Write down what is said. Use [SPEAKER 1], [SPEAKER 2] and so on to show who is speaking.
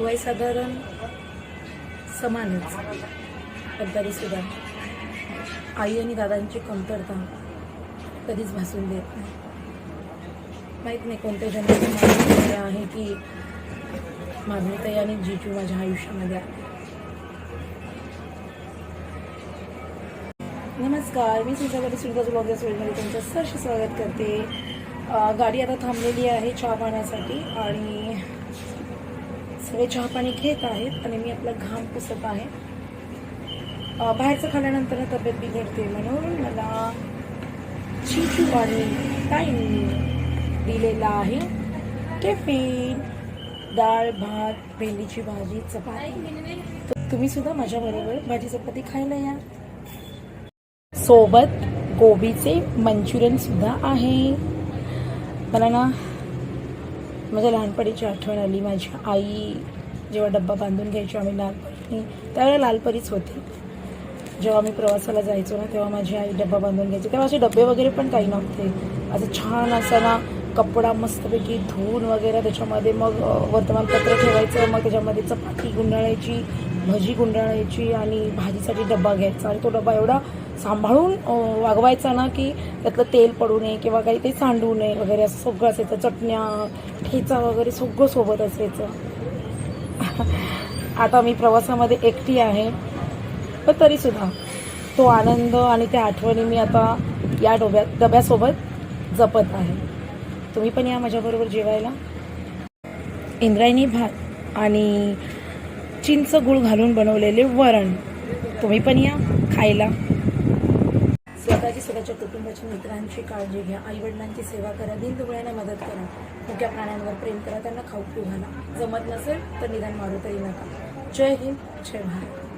[SPEAKER 1] वय साधारण समानच. पण तरीसुद्धा आई आणि दादांची कमतरता कधीच भासून देत नाही. माहीत नाही कोणत्या जन्माची मागणी आहे की मागणीताई आणि जीजू माझ्या आयुष्यामध्ये आहे. नमस्कार मी तुमच्या सुरगाज ब्लॉग या तुमचं सरशी स्वागत करते. गाडी आता थांबलेली आहे चहा पाण्यासाठी आणि सगळे चहा पाणी घेत आहेत आणि मी आपला घाम पुसत आहे. बाहेरचं खाल्यानंतर तब्येत बिघडते म्हणून मला चिचू आणि टाईम दिलेला आहे. टिफिन डाळ भात भेंडीची भाजी चपाती. तर तुम्ही सुद्धा माझ्याबरोबर भाजी चपाती खायला या. सोबत गोबीचे मंचुरियन सुद्धा आहे. मला ना माझ्या लहानपणीची आठवण आली. माझी आई जेव्हा डब्बा बांधून घ्यायची आम्ही लालपरी त्यावेळेला लालपरीच होती. जेव्हा मी प्रवासाला जायचो ना तेव्हा माझी आई डब्बा बांधून घ्यायची. तेव्हा असे डबे वगैरे पण काही नव्हते. असं छान असं ना कपडा मस्तपैकी धुवून वगैरे त्याच्यामध्ये मग वर्तमानपत्र ठेवायचं मग त्याच्यामध्ये चपाती गुंडाळायची भजी गुंडाळायची आणि भाजीसाठी डब्बा घ्यायचा. आणि तो डब्बा एवढा सांभाळून वागवायचा ना की त्यातलं तेल पडू नये किंवा काही ते सांडू नये वगैरे असं सगळं असायचं. चटण्या ठेचा वगैरे सगळं सोबत असायचं. आता मी प्रवासामध्ये एकटी आहे पण तरीसुद्धा तो आनंद आणि त्या आठवणी मी आता या डोब्यात डब्यासोबत जपत आहे. तुम्ही पण या माझ्याबरोबर जेवायला. इंद्रायणी भात आणि चिंच गुळ घालून बनवलेले वरण. तुम्ही पण या खायला. स्वतःची स्वतःच्या कुटुंबाची मित्रांची काळजी घ्या. आई वडिलांची सेवा करा. दिनदुबळ्यांना मदत करा. मोठ्या प्राण्यांवर प्रेम करा. त्यांना खाऊ पिऊ घाला. जमत नसेल तर निदान मारू तरी नका. जय हिंद. जय भारत.